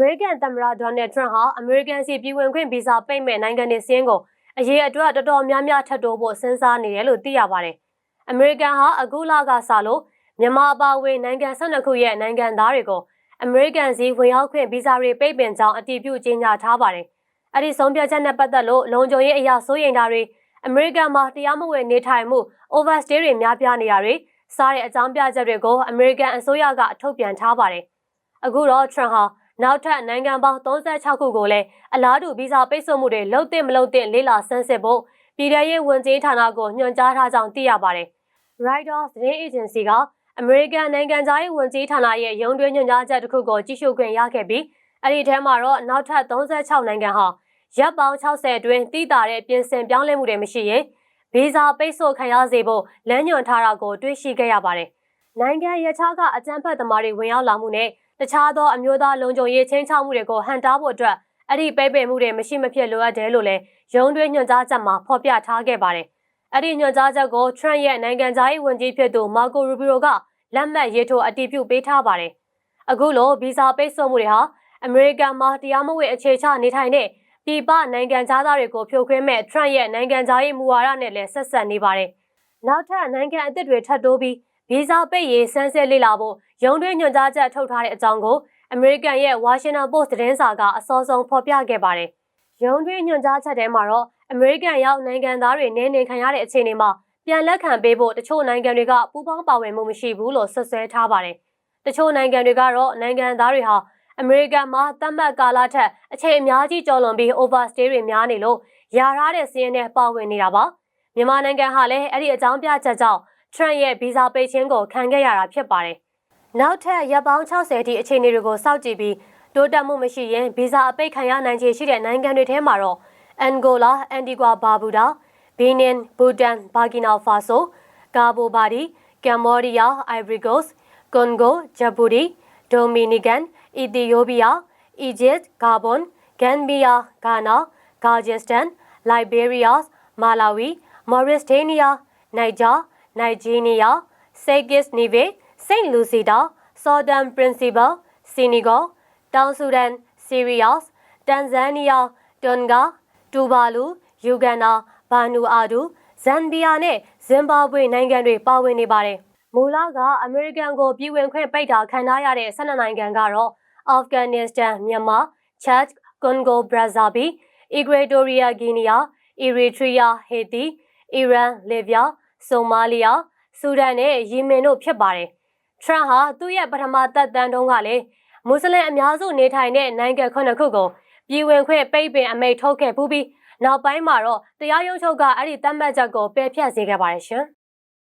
မေရိကန်သမ္မတဒေါ်နယ်ထရန့်ဟာအမေရိကန်စီပြည်ဝင်ခွင့်ဗီဇာပိတ်မဲ့နိုင်ငံတွေစင်းကိုအရေးအတွက်တော်တော်များများထပ်တိုးဖို့စဉ်းစားနေတယ်လို့သိရပါတယ်။အမေရိကန်ဟာအခုလကစလို့မြန်မာအပါအဝင်နိုင်ငံ12ခုရဲ့နိုင်ငံသားတွေကိုအမေရိကန်စီဝင်ရောက်ခွင့်ဗီဇာတွေပိတ်ပင်ကြောင်းအတည်ပြုကြေညာထားပါတယ်။အဲ့ဒီဆုံးဖြတ်ချက်နဲ့ပတ်သက်လို့လုံခြုံရေးအရာစိုးရိမ်တာတွေအမေရိကန်မှာတရားမဝင်နေထိုင်မှု overstay တွေများပြားနေတာတွေစားတဲ့အကြောင်းပြချက်တွေကိုအမေရိကန်အစိုးရကထုတ်ပြန်ထားပါတယ်။အခုတော့ Trump ဟာ နောက်ထပ်နိုင်ငံပေါင်း36ခုကိုလည်းအလားတူဗီဇာပိတ်ဆို့မှုတွေလုပ်တဲ့မလုပ်တဲ့လေးလာဆန်းစစ်ဖို့ပြည်ထရေးဝန်ကြီးဌာနကိုညွှန်ကြားထားကြောင်းသိရပါတယ်။ Reuters သတင်းအေဂျင်စီကအမေရိကန်နိုင်ငံသားရေးဝန်ကြီးဌာနရဲ့ရုံးတွင်းညွှန်ကြားချက်တစ်ခုကိုကြည့်ရှုခွင့်ရခဲ့ပြီးအဲ့ဒီထဲမှာတော့နောက်ထပ်36နိုင်ငံဟာရပ်ပေါင်း60အတွင်းတည်တာတဲ့ပြင်ဆင်ပြောင်းလဲမှုတွေမရှိရင်ဗီဇာပိတ်ဆို့ခံရစေဖို့လမ်းညွှန်ထားတာကိုတွေ့ရှိခဲ့ရပါတယ်။နိုင်ငံရခြားကအကြမ်းဖက်သမားတွေဝင်ရောက်လာမှုနဲ့ တခြားသောအမျိုးသားလုံခြုံရေးချင်းချောက်မှုတွေကိုဟန်တားဖို့အတွက်အဲ့ဒီပိတ်ပင်မှုတွေမရှိမဖြစ်လိုအပ်တယ်လို့လည်းရုံးတွင်းညွှန်ကြားချက်မှာဖော်ပြထားခဲ့ပါတယ်။အဲ့ဒီညွှန်ကြားချက်ကို Trump ရဲ့နိုင်ငံသားရေးဝန်ကြီးဖြစ်သူမာကိုရူဘီယိုကလက်မှတ်ရေးထိုးအတည်ပြုပေးထားပါတယ်။အခုလိုဗီဇာပိတ်ဆို့မှုတွေဟာအမေရိကန်မှာတရားမဝင်အခြေချနေထိုင်တဲ့ပြည်ပနိုင်ငံသားတွေကိုဖြိုခွင်းမဲ့ Trump ရဲ့နိုင်ငံသားရေးမူဝါဒနဲ့လည်းဆက်ဆက်နေပါတယ်။နောက်ထပ်နိုင်ငံအသစ်တွေထပ်တိုးပြီး ဗီဇာပိတ်ရေးစမ်းစစ်လေ့လာဖို့ရုံးတွင်းညွှန်ကြားချက်ထုတ်ထားတဲ့အကြောင်းကိုအမေရိကန်ရဲ့ Washington Post သတင်းစာကအစောဆုံးဖော်ပြခဲ့ပါတယ်။ရုံးတွင်းညွှန်ကြားချက်ထဲမှာတော့အမေရိကန်ရောက်နိုင်ငံသားတွေနေနေခံရတဲ့အခြေအနေမှာပြန်လက်ခံပေးဖို့တချို့နိုင်ငံတွေကပူးပေါင်းပါဝင်မှုမရှိဘူးလို့ဆွဆွဲထားပါတယ်။တချို့နိုင်ငံတွေကတော့နိုင်ငံသားတွေဟာအမေရိကန်မှာသတ်မှတ်ကာလထက်အချိန်အများကြီးကျော်လွန်ပြီး overstay တွေများနေလို့ယာထားတဲ့စီးရင်နဲ့ပါဝင်နေတာပါ။မြန်မာနိုင်ငံဟာလည်းအဲ့ဒီအကြောင်းပြချက်ကြောင့် Trump ရဲ့ဗီဇာပိတ်ခြင်းကိုခံခဲ့ရတာဖြစ်ပါတယ်။နောက်ထပ်ရပ်ပေါင်း60ထိအခြေအနေတွေကိုစောင့်ကြည့်ပြီးတိုးတက်မှုမရှိရင်ဗီဇာအပိတ်ခံရနိုင်ခြေရှိတဲ့နိုင်ငံတွေထဲမှာတော့အန်ဂိုလာအန်တီဂွာဘာဘူဒါဘီနင်ဘူတန်ဘာကီနာဖာဆိုကာဘိုဘာဒီကမ်ဘောဒီးယားအိုင်ဗရီကိုစ်ကွန်ဂိုဂျပူဒီဒိုမီနီကန်အီသီယိုးဘီးယားအီဂျစ်ဂါဘွန်ဂန်ဘီယာဂါနာဂါဂျစ်တန်လိုက်ဘေးရီးယားမာလာဝီမော်ရစ်ဒေးနီးယားနိုင်ဂျာ နိုင်ဂျီးနီးယားဆေဂစ်နီဗေစိန့်လူစီတာဆော်ဒန်ပရင်းစီပယ်စီနီဂေါတောင်ဆူဒန်ဆီးရီးယားတန်ဇန်နီးယားတွန်ဂါတူဘာလူယူဂန်နာဘာနူအာဒူဇမ်ဘီယာနဲ့ဇင်ဘာဘွေနိုင်ငံတွေပါဝင်နေပါတယ်။မူလကအမေရိကန်ကိုပြည်ဝင်ခွင့်ပိတ်တာခံထားရတဲ့12နိုင်ငံကတော့အာဖဂန်နစ္စတန်မြန်မာချက်ကွန်ဂိုဘရာဇာဗီအီကွေဒိုရီးယားဂီနီယာအီရီထရီးယားဟေတီအီရန်လီဗျာ ဆိုမာလီယာဆူဒန်နဲ့ယီမင်တို့ဖြစ်ပါတယ်။ထရန့်ဟာသူ့ရဲ့ပထမသက်တမ်းတုန်းကလည်းမွတ်စလင်အများစုနေထိုင်တဲ့နိုင်ငံခုနှစ်ခုကိုပြည်ဝင်ခွင့်ပိတ်ပင်အမိန့်ထုတ်ခဲ့ပူးပြီးနောက်ပိုင်းမှာတော့တရားရုံးချုပ်ကအဲ့ဒီတတ်မှတ်ချက်ကိုပယ်ဖျက်စေခဲ့ပါတယ်ရှင်။